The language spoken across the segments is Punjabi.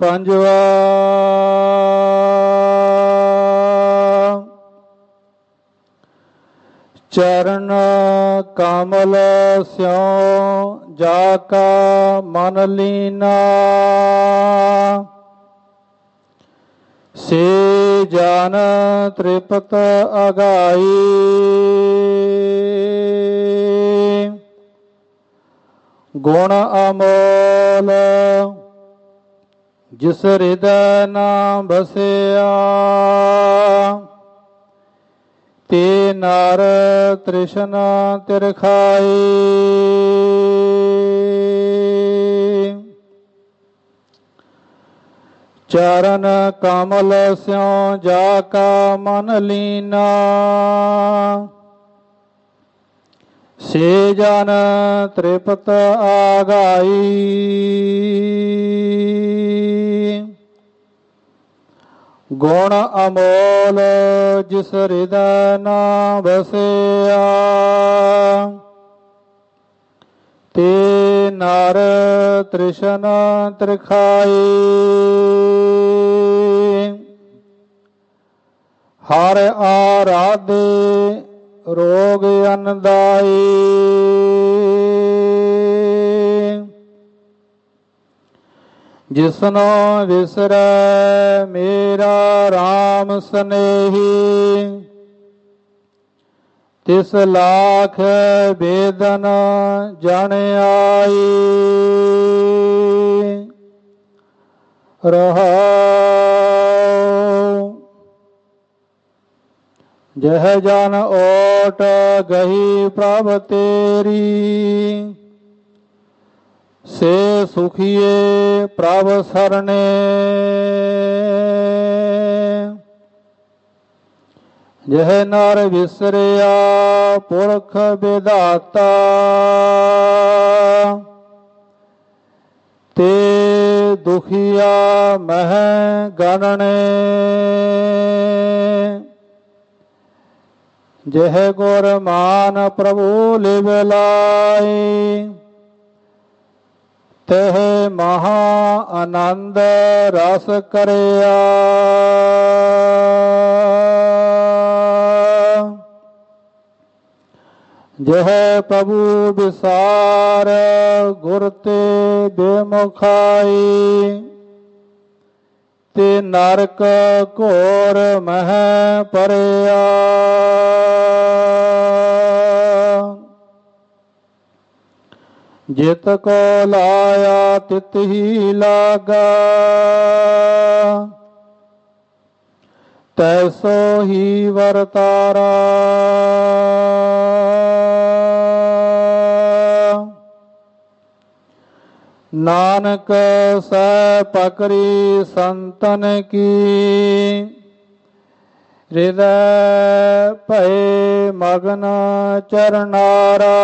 ਪੰਜਵਾ ਚਰਨ ਕਮਲ ਸਿਉ ਜਾ ਕਾ ਮਨ ਲੀਨਾ। ਸੇ ਜਨ ਤ੍ਰਿਪਤ ਅਗਾਈ ਗੁਣ ਅਮੋਲ ਜਿਸ ਹਿਰਦੈ ਨਾਮ ਬਸਿਆ, ਤੇ ਨਰ ਤ੍ਰਿਸ਼ਨਾ ਤਿਰਖਾਈ ਚਰਨ ਕਮਲ ਸਿਉ ਜਾ ਕਾ ਮਨ ਲੀਨਾ। ਸੇ ਜਨ ਤ੍ਰਿਪਤ ਆਗਾਈ। ਗੁਣ ਅਮੋਲ ਜਿਸ ਹਿਰਦੈ ਨਾ ਵਸਿਆ। ਤੇ ਨਰ ਤ੍ਰਿਸ਼ਨ ਤ੍ਰਿਖਾਈ। ਹਰ ਆਰਾਧੇ ਰੋਗ ਅਨਦਾਈ ਜਿਸਨੋ ਵਿਸਰੈ ਮੇਰਾ RAM ਸਨੇਹੀ। ਤਿਸ ਲਾਖ ਬੇਦਨ ਜਣ ਆਈ ਰਹਾਉ ਜਹ ਜਨ ਓਟ ਗਹੀ ਪ੍ਰਭ ਤੇਰੀ। ਸੇ ਸੁਖੀਏ ਪ੍ਰਭ ਸਰਣੇ। ਜਹ ਨਰ ਵਿਸਰਿਆ ਪੁਰਖ ਵਿਦਾਤਾ ਤੇ ਦੁਖੀਆ ਮਹਿ ਗਣਨੇ। ਜਿਹ ਗੁਰ ਮਾਨ ਪ੍ਰਭੂ ਲਿਵ ਲਾਈ ਤਹ ਮਹਾ ਆਨੰਦ ਰਸ ਕਰਿਆ। ਜਿਹ ਪ੍ਰਭੂ ਵਿਸਾਰ ਗੁਰ ਤੇ ਬੇਮੁਖਾਈ, ਤੇ ਨਰਕ ਘੋਰ ਮਹਿ ਪਰਿਆ ਜਿਤ ਕੋ ਲਾਇਆ ਤਿਤ ਹੀ ਲਾਗਾ। ਤੈਸੋ ਹੀ ਵਰਤਾਰਾ। ਨਾਨਕ ਸੈ ਪਕਰੀ ਸੰਤਨ ਕੀ। ਹਿਰਦੈ ਭਏ ਮਗਨ ਚਰਨਾਰਾ।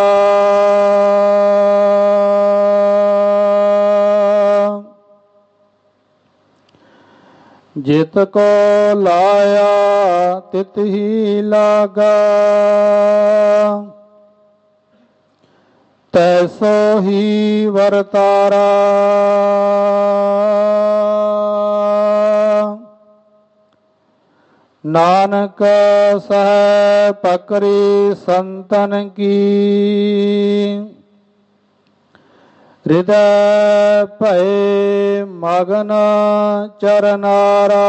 ਜਿਤ ਕੋ ਲਾਇਆ ਤਿਤ ਹੀ ਲਾਗਾ। ਤੈਸੋ ਹੀ ਵਰਤਾਰਾ। ਨਾਨਕ ਸਹਿ ਪਕਰੀ ਸੰਤਨ ਕੀ। ਹਿਰਦੈ ਭਏ ਮਗਨ ਚਰਨਾਰਾ।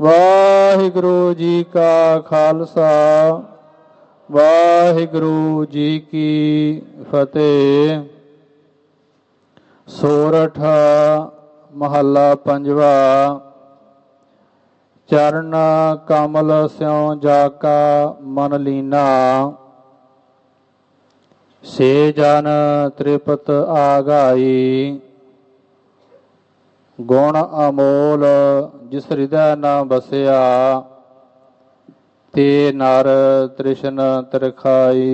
ਵਾਹਿਗੁਰੂ ਜੀ ਕਾ ਖਾਲਸਾ, ਵਾਹਿਗੁਰੂ ਜੀ ਕੀ ਫਤਿਹ। ਸੋਰਠ, ਮਹੱਲਾ ਪੰਜਵਾ, ਚਰਨ ਕਮਲ ਸਿਉ ਜਾ ਕਾ ਮਨ ਲੀਨਾ। ਸੇ ਜਨ ਤ੍ਰਿਪਤ ਆਗਾਈ, ਗੁਣ ਅਮੋਲ ਜਿਸ ਹਿਰਦੈ ਨਾ ਬਸਿਆ ਤੇ ਨਰ ਤ੍ਰਿਸ਼ਨ ਤਰਖਾਈ।